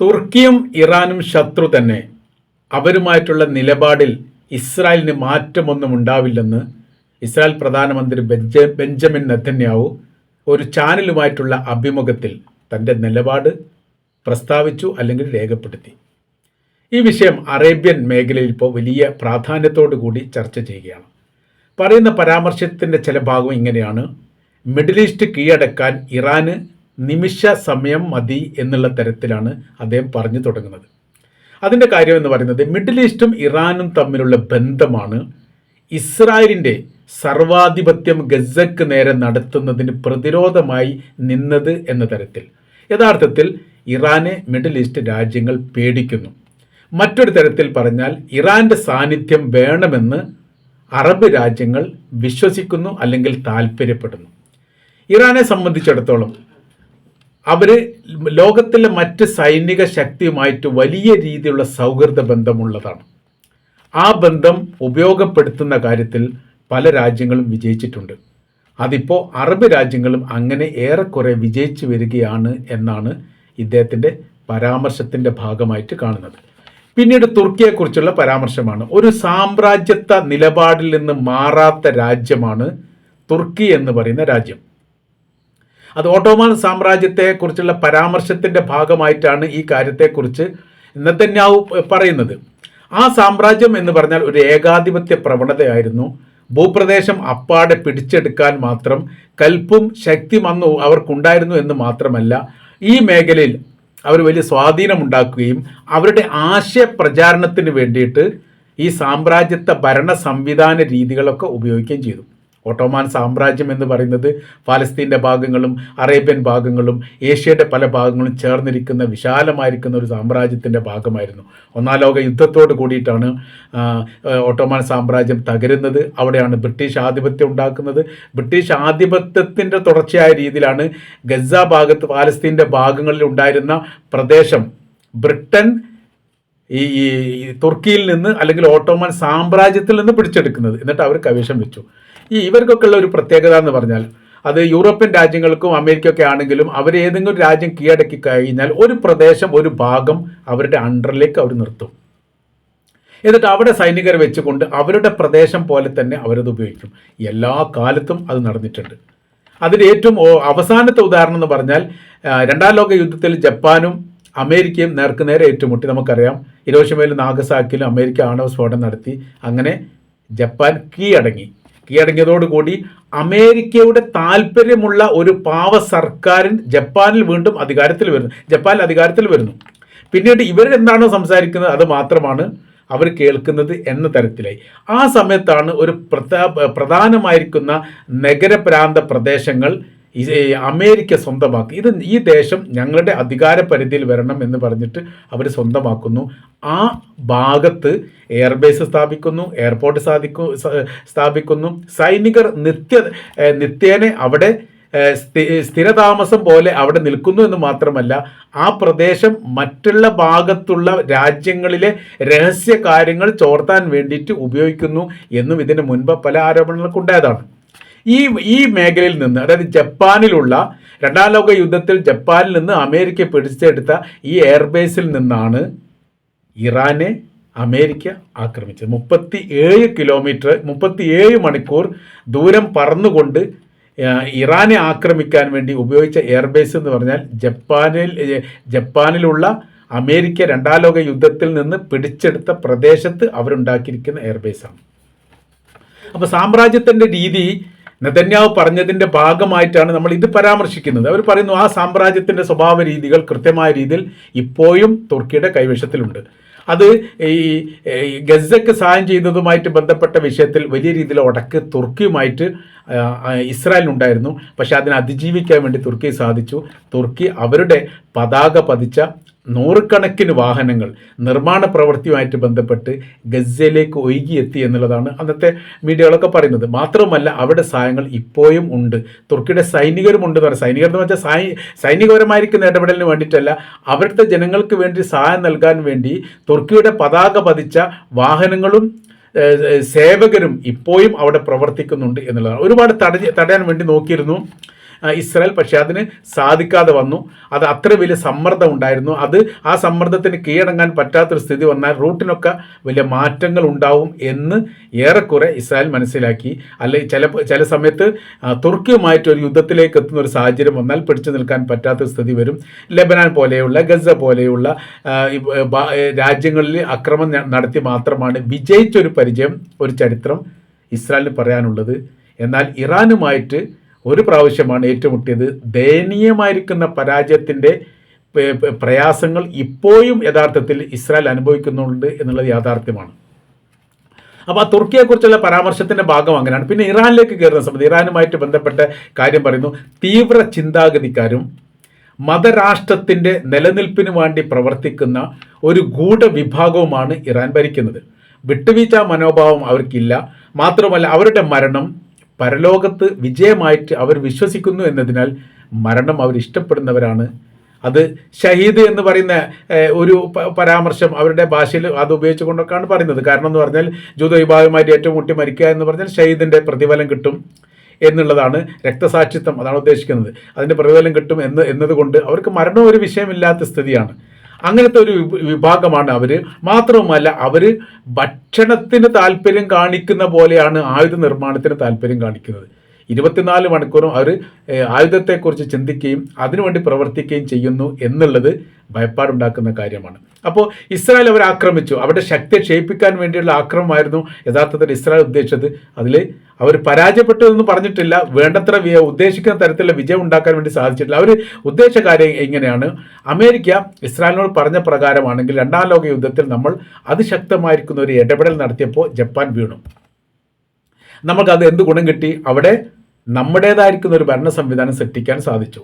തുർക്കിയും ഇറാനും ശത്രു തന്നെ. അവരുമായിട്ടുള്ള നിലപാടിൽ ഇസ്രായേലിന് മാറ്റമൊന്നും ഉണ്ടാവില്ലെന്ന് ഇസ്രായേൽ പ്രധാനമന്ത്രി ബെഞ്ച ബെഞ്ചമിൻ നെതന്യാവു ഒരു ചാനലുമായിട്ടുള്ള അഭിമുഖത്തിൽ തന്റെ നിലപാട് പ്രസ്താവിച്ചു അല്ലെങ്കിൽ രേഖപ്പെടുത്തി. ഈ വിഷയം അറേബ്യൻ മേഖലയിൽ ഇപ്പോൾ വലിയ പ്രാധാന്യത്തോടു കൂടി ചർച്ച ചെയ്യുകയാണ്. പറയുന്ന പരാമർശത്തിന്റെ ചില ഭാഗം ഇങ്ങനെയാണ്. മിഡിൽ ഈസ്റ്റ് കീഴടക്കാൻ ഇറാന് നിമിഷ സമയം മതി എന്നുള്ള തരത്തിലാണ് അദ്ദേഹം പറഞ്ഞു തുടങ്ങുന്നത്. അതിന്റെ കാര്യം എന്ന് പറയുന്നത് മിഡിൽ ഈസ്റ്റും ഇറാനും തമ്മിലുള്ള ബന്ധമാണ് ഇസ്രായേലിന്റെ സർവാധിപത്യം ഗസക്ക് നേരെ നടത്തുന്നതിന് പ്രതിരോധമായി നിന്നത് എന്ന തരത്തിൽ. യഥാർത്ഥത്തിൽ ഇറാനെ മിഡിൽ ഈസ്റ്റ് രാജ്യങ്ങൾ പേടിക്കുന്നു. മറ്റൊരു തരത്തിൽ പറഞ്ഞാൽ ഇറാന്റെ സാന്നിധ്യം വേണമെന്ന് അറബ് രാജ്യങ്ങൾ വിശ്വസിക്കുന്നു അല്ലെങ്കിൽ താല്പര്യപ്പെടുന്നു. ഇറാനെ സംബന്ധിച്ചിടത്തോളം അവർ ലോകത്തിലെ മറ്റ് സൈനിക ശക്തിയുമായിട്ട് വലിയ രീതിയിലുള്ള സൗഹൃദ ബന്ധമുള്ളതാണ്. ആ ബന്ധം ഉപയോഗപ്പെടുത്തുന്ന കാര്യത്തിൽ പല രാജ്യങ്ങളും വിജയിച്ചിട്ടുണ്ട്. അതിപ്പോൾ അറബ് രാജ്യങ്ങളും അങ്ങനെ ഏറെക്കുറെ വിജയിച്ചു വരികയാണ് എന്നാണ് ഇദ്ദേഹത്തിന്റെ പരാമർശത്തിന്റെ ഭാഗമായിട്ട് കാണുന്നത്. പിന്നീട് തുർക്കിയെക്കുറിച്ചുള്ള പരാമർശമാണ്. ഒരു സാമ്രാജ്യത്വ നിലപാടിൽ നിന്ന് മാറാത്ത രാജ്യമാണ് തുർക്കി എന്ന് പറയുന്ന രാജ്യം. അത് ഓട്ടോമാൻ സാമ്രാജ്യത്തെക്കുറിച്ചുള്ള പരാമർശത്തിന്റെ ഭാഗമായിട്ടാണ് ഈ കാര്യത്തെക്കുറിച്ച് നെതന്യാവു പറയുന്നത്. ആ സാമ്രാജ്യം എന്ന് പറഞ്ഞാൽ ഒരു ഏകാധിപത്യ പ്രവണതയായിരുന്നു. ഭൂപ്രദേശം അപ്പാടെ പിടിച്ചെടുക്കാൻ മാത്രം കൽപ്പും ശക്തി വന്നു അവർക്കുണ്ടായിരുന്നു എന്ന് മാത്രമല്ല ഈ മേഖലയിൽ അവർ വലിയ സ്വാധീനമുണ്ടാക്കുകയും അവരുടെ ആശയ പ്രചാരണത്തിന് വേണ്ടിയിട്ട് ഈ സാമ്രാജ്യത്തെ ഭരണ സംവിധാന രീതികളൊക്കെ ഉപയോഗിക്കുകയും ചെയ്തു. ഓട്ടോമാൻ സാമ്രാജ്യം എന്ന് പറയുന്നത് ഫലസ്തീന്റെ ഭാഗങ്ങളും അറേബ്യൻ ഭാഗങ്ങളും ഏഷ്യയുടെ പല ഭാഗങ്ങളും ചേർന്നിരിക്കുന്ന വിശാലമായിരിക്കുന്ന ഒരു സാമ്രാജ്യത്തിന്റെ ഭാഗമായിരുന്നു. ഒന്നാം ലോക യുദ്ധത്തോട് കൂടിയിട്ടാണ് ഓട്ടോമാൻ സാമ്രാജ്യം തകരുന്നത്. അവിടെയാണ് ബ്രിട്ടീഷ് ആധിപത്യം ഉണ്ടാക്കുന്നത്. ബ്രിട്ടീഷ് ആധിപത്യത്തിന്റെ തുടർച്ചയായ രീതിയിലാണ് ഗസ ഭാഗത്ത് ഫലസ്തീന്റെ ഭാഗങ്ങളിൽ ഉണ്ടായിരുന്ന പ്രദേശം ബ്രിട്ടൻ ഈ തുർക്കിയിൽ നിന്ന് അല്ലെങ്കിൽ ഓട്ടോമൻ സാമ്രാജ്യത്തിൽ നിന്ന് പിടിച്ചെടുക്കുന്നത്. എന്നിട്ട് അവർ കവേഷം വെച്ചു. ഈ ഇവർക്കൊക്കെ ഉള്ള ഒരു പ്രത്യേകത എന്ന് പറഞ്ഞാൽ അത് യൂറോപ്യൻ രാജ്യങ്ങൾക്കും അമേരിക്കയൊക്കെ ആണെങ്കിലും അവർ ഏതെങ്കിലും രാജ്യം കീഴടക്കി കഴിഞ്ഞാൽ ഒരു പ്രദേശം ഒരു ഭാഗം അവരുടെ അണ്ടറിലേക്ക് അവർ നിർത്തും. എന്നിട്ട് അവിടെ സൈനികരെ വെച്ചുകൊണ്ട് അവരുടെ പ്രദേശം പോലെ തന്നെ അവരത് ഉപയോഗിക്കും. എല്ലാ കാലത്തും അത് നടന്നിട്ടുണ്ട്. അതിന്റെ ഏറ്റവും അവസാനത്തെ ഉദാഹരണം എന്ന് പറഞ്ഞാൽ രണ്ടാം ലോക യുദ്ധത്തിൽ ജപ്പാനും അമേരിക്കയും നേർക്കുനേരെ ഏറ്റുമുട്ടി. നമുക്കറിയാം ഇരോഷിമയിലും നാഗസാക്കിലും അമേരിക്ക ആണവ സ്ഫോടനം നടത്തി. അങ്ങനെ ജപ്പാൻ കീഴടങ്ങി. കീഴടങ്ങിയതോടുകൂടി അമേരിക്കയുടെ താല്പര്യമുള്ള ഒരു പാവ സർക്കാരിൻ ജപ്പാനിൽ വീണ്ടും അധികാരത്തിൽ വരുന്നു. ജപ്പാനിൽ അധികാരത്തിൽ വരുന്നു. പിന്നീട് ഇവരെന്താണോ സംസാരിക്കുന്നത് അത് മാത്രമാണ് അവർ കേൾക്കുന്നത് എന്ന തരത്തിലായി. ആ സമയത്താണ് ഒരു പ്രധാ പ്രധാനമായിരിക്കുന്ന നഗരപ്രാന്ത പ്രദേശങ്ങൾ അമേരിക്ക സ്വന്തമാക്കി. ഇത് ഈ ദേശം ഞങ്ങളുടെ അധികാര പരിധിയിൽ വരണം എന്ന് പറഞ്ഞിട്ട് അവർ സ്വന്തമാക്കുന്നു. ആ ഭാഗത്ത് എയർബേസ് സ്ഥാപിക്കുന്നു എയർപോർട്ട് സ്ഥാപിക്കു സ്ഥാപിക്കുന്നു. സൈനികർ നിത്യ നിത്യേനെ അവിടെ സ്ഥി- സ്ഥിരതാമസം പോലെ അവിടെ നിൽക്കുന്നു എന്ന് മാത്രമല്ല ആ പ്രദേശം മറ്റുള്ള ഭാഗത്തുള്ള രാജ്യങ്ങളിലെ രഹസ്യ കാര്യങ്ങൾ ചോർത്താൻ വേണ്ടിയിട്ട് ഉപയോഗിക്കുന്നു എന്നും ഇതിന് മുൻപ് പല ആരോപണങ്ങൾക്കും ഉണ്ടായതാണ് ഈ ഈ മേഖലയിൽ നിന്ന് അതായത് ജപ്പാനിലുള്ള രണ്ടാം ലോക യുദ്ധത്തിൽ ജപ്പാനിൽ നിന്ന് അമേരിക്ക പിടിച്ചെടുത്ത ഈ എയർബേസിൽ നിന്നാണ് ഇറാനെ അമേരിക്ക ആക്രമിച്ചത്. മുപ്പത്തി ഏഴ് കിലോമീറ്റർ മുപ്പത്തി ഏഴ് മണിക്കൂർ ദൂരം പറന്നുകൊണ്ട് ഇറാനെ ആക്രമിക്കാൻ വേണ്ടി ഉപയോഗിച്ച എയർബേസ് എന്ന് പറഞ്ഞാൽ ജപ്പാനിൽ ജപ്പാനിലുള്ള അമേരിക്ക രണ്ടാം ലോക യുദ്ധത്തിൽ നിന്ന് പിടിച്ചെടുത്ത പ്രദേശത്ത് അവരുണ്ടാക്കിയിരിക്കുന്ന എയർബേസാണ്. അപ്പോൾ സാമ്രാജ്യത്തിന്റെ രീതി നെതന്യാവ് പറഞ്ഞതിന്റെ ഭാഗമായിട്ടാണ് നമ്മൾ ഇത് പരാമർശിക്കുന്നത്. അവർ പറയുന്നു ആ സാമ്രാജ്യത്തിന്റെ സ്വഭാവ രീതികൾ കൃത്യമായ രീതിയിൽ ഇപ്പോഴും തുർക്കിയുടെ കൈവശത്തിലുണ്ട്. അത് ഈ ഗസക്ക് സഹായം ചെയ്തതുമായിട്ട് ബന്ധപ്പെട്ട വിഷയത്തിൽ വലിയ രീതിയിൽ ഉടക്ക് തുർക്കിയുമായിട്ട് ഇസ്രായേലിനുണ്ടായിരുന്നു. പക്ഷേ അതിനെ അതിജീവിക്കാൻ വേണ്ടി തുർക്കി സാധിച്ചു. തുർക്കി അവരുടെ പതാക പതിച്ച നൂറുകണക്കിന് വാഹനങ്ങൾ നിർമ്മാണ പ്രവൃത്തിയുമായിട്ട് ബന്ധപ്പെട്ട് ഗസയിലേക്ക് ഒഴുകിയെത്തി എന്നുള്ളതാണ് അന്നത്തെ മീഡിയകളൊക്കെ പറയുന്നത്. മാത്രമല്ല അവിടെ സഹായങ്ങൾ ഇപ്പോഴും ഉണ്ട്. തുർക്കിയുടെ സൈനികരും ഉണ്ട് എന്ന് പറയാം സൈനികർ എന്ന് വെച്ചാൽ സൈ സൈനികപരമായിരിക്കുന്ന ഇടപെടലിന് വേണ്ടിയിട്ടല്ല അവിടുത്തെ ജനങ്ങൾക്ക് വേണ്ടി സഹായം നൽകാൻ വേണ്ടി തുർക്കിയുടെ പതാക പതിച്ച വാഹനങ്ങളും സേവകരും ഇപ്പോഴും അവിടെ പ്രവർത്തിക്കുന്നുണ്ട് എന്നുള്ളതാണ്. ഒരുപാട് തടഞ്ഞ് തടയാൻ വേണ്ടി നോക്കിയിരുന്നു. ഇസ്രായേൽ പക്ഷേ അതിന് സാധിക്കാതെ വന്നു. അത് അത്ര വലിയ സമ്മർദ്ദം ഉണ്ടായിരുന്നു. അത് ആ സമ്മർദ്ദത്തിന് കീഴടങ്ങാൻ പറ്റാത്തൊരു സ്ഥിതി വന്നാൽ റൂട്ടിനൊക്കെ വലിയ മാറ്റങ്ങൾ ഉണ്ടാവും എന്ന് ഏറെക്കുറെ ഇസ്രായേൽ മനസ്സിലാക്കി. അല്ലെ ചില ചില സമയത്ത് തുർക്കിയുമായിട്ട് ഒരു യുദ്ധത്തിലേക്ക് എത്തുന്ന ഒരു സാഹചര്യം വന്നാൽ പിടിച്ചു നിൽക്കാൻ പറ്റാത്ത സ്ഥിതി വരും. ലെബനാൻ പോലെയുള്ള ഗസ പോലെയുള്ള രാജ്യങ്ങളിൽ അക്രമം നടത്തി മാത്രമാണ് വിജയിച്ചൊരു പരിചയം ഒരു ചരിത്രം ഇസ്രായേലിന് പറയാനുള്ളത്. എന്നാൽ ഇറാനുമായിട്ട് ഒരു പ്രാവശ്യമാണ് ഏറ്റുമുട്ടിയത്. ദയനീയമായിരിക്കുന്ന പരാജയത്തിന്റെ പ്രയാസങ്ങൾ ഇപ്പോഴും യഥാർത്ഥത്തിൽ ഇസ്രായേൽ അനുഭവിക്കുന്നുണ്ട് എന്നുള്ളത് യാഥാർത്ഥ്യമാണ്. അപ്പോൾ ആ തുർക്കിയെക്കുറിച്ചുള്ള പരാമർശത്തിന്റെ ഭാഗം അങ്ങനെയാണ്. പിന്നെ ഇറാനിലേക്ക് കയറുന്ന സമയത്ത് ഇറാനുമായിട്ട് ബന്ധപ്പെട്ട കാര്യം പറയുന്നു. തീവ്ര ചിന്താഗതിക്കാരും മതരാഷ്ട്രത്തിന്റെ നിലനിൽപ്പിന് വേണ്ടി പ്രവർത്തിക്കുന്ന ഒരു ഗൂഢവിഭാഗവുമാണ് ഇറാൻ ഭരിക്കുന്നത്. വിട്ടുവീഴ്ച മനോഭാവം അവർക്കില്ല. മാത്രമല്ല അവരുടെ മരണം പരലോകത്ത് വിജയമായിട്ട് അവർ വിശ്വസിക്കുന്നു എന്നതിനാൽ മരണം അവർ ഇഷ്ടപ്പെടുന്നവരാണ്. അത് ഷഹീദ് എന്ന് പറയുന്ന ഒരു പരാമർശം അവരുടെ ഭാഷയിൽ അത് ഉപയോഗിച്ചുകൊണ്ടൊക്കെയാണ് പറയുന്നത്. കാരണം എന്ന് പറഞ്ഞാൽ ജൂത വിഭാഗമായിട്ട് ഏറ്റവും കൂട്ടി മരിക്കുക എന്ന് പറഞ്ഞാൽ ഷഹീദിന്റെ പ്രതിഫലം കിട്ടും എന്നുള്ളതാണ് രക്തസാക്ഷിത്വം അതാണ് ഉദ്ദേശിക്കുന്നത്. അതിന്റെ പ്രതിഫലം കിട്ടും എന്ന് എന്നതുകൊണ്ട് അവർക്ക് മരണം ഒരു വിഷയമില്ലാത്ത സ്ഥിതിയാണ്. അങ്ങനത്തെ ഒരു വിഭാഗമാണ് അവർ മാത്രവുമല്ല അവർ ഭക്ഷണത്തിന് താല്പര്യം കാണിക്കുന്ന പോലെയാണ് ആയുധ നിർമ്മാണത്തിന് താല്പര്യം കാണിക്കുന്നത്. ഇരുപത്തിനാല് മണിക്കൂറും അവർ ആയുധത്തെക്കുറിച്ച് ചിന്തിക്കുകയും അതിനുവേണ്ടി പ്രവർത്തിക്കുകയും ചെയ്യുന്നു എന്നുള്ളത് ഭയപ്പാടുണ്ടാക്കുന്ന കാര്യമാണ്. അപ്പോൾ ഇസ്രായേൽ അവർ ആക്രമിച്ചു. അവരുടെ ശക്തി ക്ഷയിപ്പിക്കാൻ വേണ്ടിയുള്ള ആക്രമമായിരുന്നു യഥാർത്ഥത്തിൽ ഇസ്രായേൽ ഉദ്ദേശിച്ചത്. അതിൽ അവർ പരാജയപ്പെട്ടു എന്ന് പറഞ്ഞിട്ടില്ല. വേണ്ടത്ര ഉദ്ദേശിക്കുന്ന തരത്തിലുള്ള വിജയം ഉണ്ടാക്കാൻ വേണ്ടി സാധിച്ചിട്ടില്ല. അവർ ഉദ്ദേശ കാര്യം എങ്ങനെയാണ്? അമേരിക്ക ഇസ്രായേലിനോട് പറഞ്ഞ പ്രകാരമാണെങ്കിൽ രണ്ടാം ലോക യുദ്ധത്തിൽ നമ്മൾ അതിശക്തമായിരിക്കുന്ന ഒരു ഇടപെടൽ നടത്തിയപ്പോൾ ജപ്പാൻ വീണു. നമുക്കത് എന്ത് ഗുണം കിട്ടി? അവിടെ നമ്മുടേതായിരിക്കുന്ന ഒരു ഭരണ സംവിധാനം സൃഷ്ടിക്കാൻ സാധിച്ചു.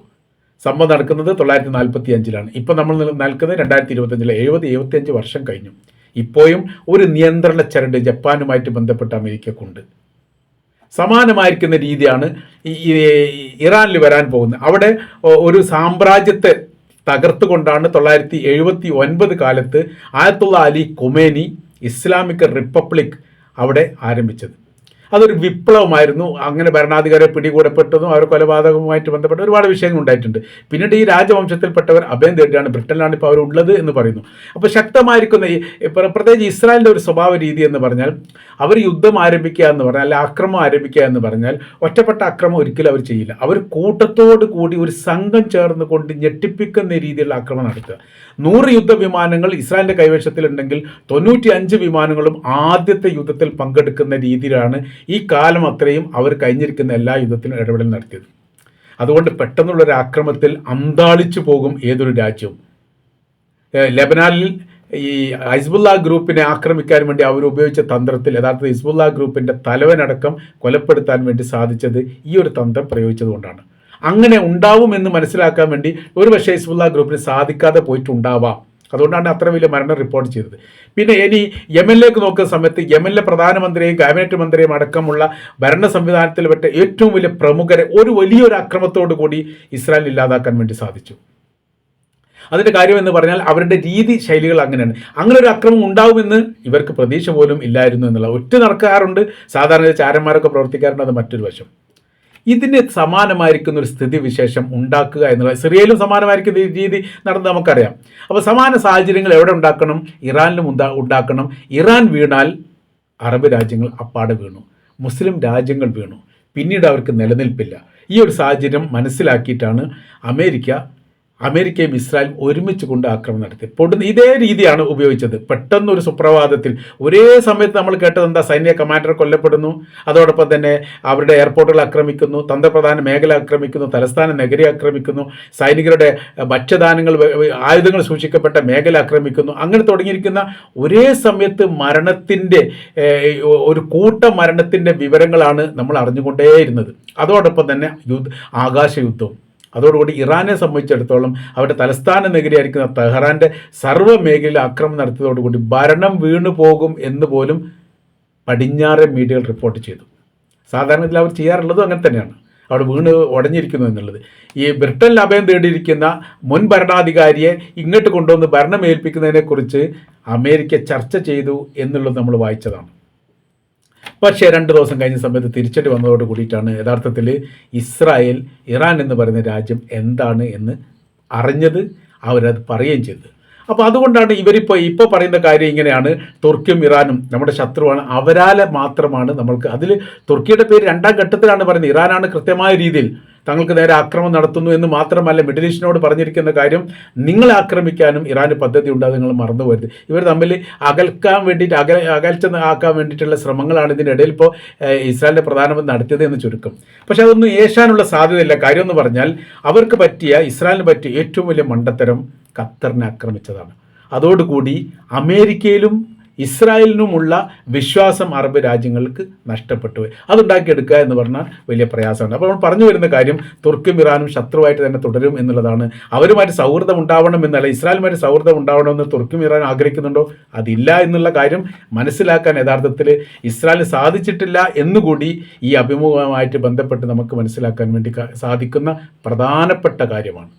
സംഭവം നടക്കുന്നത് തൊള്ളായിരത്തി നാൽപ്പത്തി അഞ്ചിലാണ് ഇപ്പം നമ്മൾ നിൽ- നിൽക്കുന്നത് രണ്ടായിരത്തി ഇരുപത്തഞ്ചിലെ എഴുപത് എഴുപത്തിയഞ്ച് വർഷം കഴിഞ്ഞു. ഇപ്പോഴും ഒരു നിയന്ത്രണ ചരട് ജപ്പാനുമായിട്ട് ബന്ധപ്പെട്ട അമേരിക്കക്കുണ്ട്. സമാനമായിരിക്കുന്ന രീതിയാണ് ഈ ഇറാനിൽ വരാൻ പോകുന്നത്. അവിടെ ഒരു സാമ്രാജ്യത്തെ തകർത്തുകൊണ്ടാണ് തൊള്ളായിരത്തി എഴുപത്തി ഒൻപത് കാലത്ത് Ayatollah Ali Khomeini Islamic republic അവിടെ ആരംഭിച്ചത്. അതൊരു വിപ്ലവമായിരുന്നു. അങ്ങനെ ഭരണാധികാരെ പിടികൂടപ്പെട്ടതും അവർ കൊലപാതകവുമായിട്ട് ബന്ധപ്പെട്ട ഒരുപാട് വിഷയങ്ങൾ ഉണ്ടായിട്ടുണ്ട്. പിന്നീട് ഈ രാജവംശത്തിൽപ്പെട്ടവർ അഭയം തേടിയാണ് ബ്രിട്ടനിലാണ് ഇപ്പോൾ അവരുള്ളത് എന്ന് പറയുന്നു. അപ്പോൾ ശക്തമായിരിക്കുന്ന ഈ പ്ര- പ്രത്യേകിച്ച് ഇസ്രായേലിന്റെ ഒരു സ്വഭാവ രീതി എന്ന് പറഞ്ഞാൽ അവർ യുദ്ധം ആരംഭിക്കുക എന്ന് പറഞ്ഞാൽ അല്ലെങ്കിൽ ആക്രമം ആരംഭിക്കുക എന്ന് പറഞ്ഞാൽ ഒറ്റപ്പെട്ട അക്രമം ഒരിക്കലും അവർ ചെയ്യില്ല. അവർ കൂട്ടത്തോട് കൂടി ഒരു സംഘം ചേർന്ന് കൊണ്ട് ഞെട്ടിപ്പിക്കുന്ന രീതിയിലുള്ള ആക്രമണം നടത്തുക. നൂറ് യുദ്ധ വിമാനങ്ങൾ ഇസ്രായേലിന്റെ കൈവശത്തിലുണ്ടെങ്കിൽ തൊണ്ണൂറ്റി അഞ്ച് വിമാനങ്ങളും ആദ്യത്തെ യുദ്ധത്തിൽ പങ്കെടുക്കുന്ന രീതിയിലാണ് ഈ കാലം അത്രയും അവർ കഴിഞ്ഞിരിക്കുന്ന എല്ലാ യുദ്ധത്തിനും ഇടപെടൽ നടത്തിയത്. അതുകൊണ്ട് പെട്ടെന്നുള്ള ഒരു ആക്രമത്തിൽ അന്താളിച്ചു പോകും ഏതൊരു രാജ്യവും. ലെബനാനിൽ ഈ ഹിസ്ബുല്ല ഗ്രൂപ്പിനെ ആക്രമിക്കാൻ വേണ്ടി അവർ ഉപയോഗിച്ച തന്ത്രത്തിൽ യഥാർത്ഥത്തിൽ ഹിസ്ബുല്ല ഗ്രൂപ്പിന്റെ തലവനടക്കം കൊലപ്പെടുത്താൻ വേണ്ടി സാധിച്ചത് ഈ ഒരു തന്ത്രം പ്രയോഗിച്ചതുകൊണ്ടാണ് അങ്ങനെ ഉണ്ടാവുമെന്ന് മനസ്സിലാക്കാൻ വേണ്ടി ഒരു പക്ഷേ ഹിസ്ബുല്ല ഗ്രൂപ്പിന് സാധിക്കാതെ പോയിട്ടുണ്ടാവാം. അതുകൊണ്ടാണ് അത്ര വലിയ മരണം റിപ്പോർട്ട് ചെയ്തത്. പിന്നെ ഇനി യമനിലേക്ക് നോക്കുന്ന സമയത്ത് യമനിലെ പ്രധാനമന്ത്രിയും ക്യാബിനറ്റ് മന്ത്രിയും അടക്കമുള്ള ഭരണ സംവിധാനത്തിൽ പെട്ട ഏറ്റവും വലിയ പ്രമുഖരെ ഒരു വലിയൊരു അക്രമത്തോടു കൂടി ഇസ്രായേൽ ഇല്ലാതാക്കാൻ വേണ്ടി സാധിച്ചു. അതിന്റെ കാര്യം എന്ന് പറഞ്ഞാൽ അവരുടെ രീതി ശൈലികൾ അങ്ങനെയാണ്. അങ്ങനെ ഒരു അക്രമം ഉണ്ടാവുമെന്ന് ഇവർക്ക് പ്രതീക്ഷ പോലും ഇല്ലായിരുന്നു എന്നുള്ള ഒറ്റ നടക്കാറുണ്ട്. സാധാരണ ചാരന്മാരൊക്കെ പ്രവർത്തിക്കാറുണ്ട് അത് മറ്റൊരു വശം. ഇതിന് സമാനമായിരിക്കുന്ന ഒരു സ്ഥിതി വിശേഷം ഉണ്ടാക്കുക എന്നുള്ളത് സിറിയയിലും സമാനമായിരിക്കുന്ന രീതി നടന്ന് നമുക്കറിയാം. അപ്പോൾ സമാന സാഹചര്യങ്ങൾ എവിടെ ഉണ്ടാക്കണം? ഇറാനിലും ഉണ്ടാ ഉണ്ടാക്കണം. ഇറാൻ വീണാൽ അറബ് രാജ്യങ്ങൾ അപ്പാടെ വീണു. മുസ്ലിം രാജ്യങ്ങൾ വീണു. പിന്നീട് അവർക്ക് നിലനിൽപ്പില്ല. ഈ ഒരു സാഹചര്യം മനസ്സിലാക്കിയിട്ടാണ് അമേരിക്ക അമേരിക്കയും ഇസ്രായേലും ഒരുമിച്ച് കൊണ്ട് ആക്രമണം നടത്തി. പൊടുന്ന ഇതേ രീതിയാണ് ഉപയോഗിച്ചത്. പെട്ടെന്ന് ഒരു സുപ്രഭാതത്തിൽ ഒരേ സമയത്ത് നമ്മൾ കേട്ടത് എന്താ? സൈന്യ കമാൻഡർ കൊല്ലപ്പെടുന്നു. അതോടൊപ്പം തന്നെ അവരുടെ എയർപോർട്ടുകൾ ആക്രമിക്കുന്നു. തന്ത്രപ്രധാന മേഖല ആക്രമിക്കുന്നു. തലസ്ഥാന നഗരി ആക്രമിക്കുന്നു. സൈനികരുടെ വ- ആയുധങ്ങൾ സൂക്ഷിക്കപ്പെട്ട മേഖല ആക്രമിക്കുന്നു. അങ്ങനെ തുടങ്ങിയിരിക്കുന്ന ഒരേ സമയത്ത് മരണത്തിന്റെ ഒരു കൂട്ട മരണത്തിന്റെ വിവരങ്ങളാണ് നമ്മൾ അറിഞ്ഞുകൊണ്ടേയിരുന്നത്. അതോടൊപ്പം തന്നെ യുദ്ധ ആകാശ യുദ്ധവും. അതോടുകൂടി ഇറാനെ സംബന്ധിച്ചിടത്തോളം അവരുടെ തലസ്ഥാന നഗരിയായിരിക്കുന്ന തെഹ്റാന്റെ സർവ മേഖലയിൽ ആക്രമണം നടത്തിയതോടുകൂടി ഭരണം വീണു പോകും എന്ന് പോലും പടിഞ്ഞാറൻ മീഡിയകൾ റിപ്പോർട്ട് ചെയ്തു. സാധാരണത്തിൽ അവർ ചെയ്യാറുള്ളതും അങ്ങനെ തന്നെയാണ്. അവിടെ വീണ് ഉടഞ്ഞിരിക്കുന്നു എന്നുള്ളത്. ഈ ബ്രിട്ടൻ അഭയം തേടിയിരിക്കുന്ന മുൻ ഭരണാധികാരിയെ ഇങ്ങോട്ട് കൊണ്ടുവന്ന് ഭരണം ഏൽപ്പിക്കുന്നതിനെക്കുറിച്ച് അമേരിക്ക ചർച്ച ചെയ്തു എന്നുള്ളത് നമ്മൾ വായിച്ചതാണ്. പക്ഷേ രണ്ട് ദിവസം കഴിഞ്ഞ സമയത്ത് തിരിച്ചടി വന്നതോട് കൂടിയിട്ടാണ് യഥാർത്ഥത്തിൽ ഇസ്രായേൽ ഇറാൻ എന്ന് പറയുന്ന രാജ്യം എന്താണ് എന്ന് അറിഞ്ഞത് അവരത് പറയുകയും ചെയ്തത്. അപ്പോൾ അതുകൊണ്ടാണ് ഇവരിപ്പോൾ ഇപ്പോൾ പറയുന്ന കാര്യം ഇങ്ങനെയാണ്. തുർക്കിയും ഇറാനും നമ്മുടെ ശത്രുവാണ്. അവരാലെ മാത്രമാണ് നമ്മൾക്ക് അതിൽ തുർക്കിയുടെ പേര് രണ്ടാം ഘട്ടത്തിലാണ് പറയുന്നത്. ഇറാനാണ് കൃത്യമായ രീതിയിൽ തങ്ങൾക്ക് നേരെ ആക്രമണം നടത്തുന്നു എന്ന് മാത്രമല്ല മിഡിൽ ഈസ്റ്റിനോട് പറഞ്ഞിരിക്കുന്ന കാര്യം നിങ്ങളെ ആക്രമിക്കാനും ഇറാന് പദ്ധതി ഉണ്ട് അത് നിങ്ങൾ മറന്നു പോരുത്. ഇവർ തമ്മിൽ അകൽക്കാൻ വേണ്ടിയിട്ട് അകൽ അകൽച്ച ആക്കാൻ വേണ്ടിയിട്ടുള്ള ശ്രമങ്ങളാണ് ഇതിനിടയിൽ ഇപ്പോൾ ഇസ്രായേലിന്റെ പ്രധാനമന്ത്രി നടത്തിയത് എന്ന് ചുരുക്കം. പക്ഷേ അതൊന്നും ഏശാനുള്ള സാധ്യതയില്ല. കാര്യം എന്ന് പറഞ്ഞാൽ അവർക്ക് പറ്റിയ ഇസ്രായേലിന് പറ്റിയ ഏറ്റവും വലിയ മണ്ടത്തരം ഖത്തറിനെ ആക്രമിച്ചതാണ്. അതോടുകൂടി അമേരിക്കയിലും ഇസ്രായേലിനുമുള്ള വിശ്വാസം അറബ് രാജ്യങ്ങൾക്ക് നഷ്ടപ്പെട്ടു. പോയി അതുണ്ടാക്കിയെടുക്കുക എന്ന് പറഞ്ഞാൽ വലിയ പ്രയാസമാണ്. അപ്പോൾ നമ്മൾ പറഞ്ഞു വരുന്ന കാര്യം തുർക്കും ഇറാനും ശത്രുവായിട്ട് തന്നെ തുടരും എന്നുള്ളതാണ്. അവരുമായിട്ട് സൗഹൃദം ഉണ്ടാവണം എന്നല്ല ഇസ്രായേലുമായിട്ട് സൗഹൃദം ഉണ്ടാവണമെന്ന് തുർക്കും ഇറാനും ആഗ്രഹിക്കുന്നുണ്ടോ? അതില്ല എന്നുള്ള കാര്യം മനസ്സിലാക്കാൻ യഥാർത്ഥത്തിൽ ഇസ്രായേലിന് സാധിച്ചിട്ടില്ല എന്നുകൂടി ഈ അഭിമുഖമായിട്ട് ബന്ധപ്പെട്ട് നമുക്ക് മനസ്സിലാക്കാൻ വേണ്ടി സാധിക്കുന്ന പ്രധാനപ്പെട്ട കാര്യമാണ്.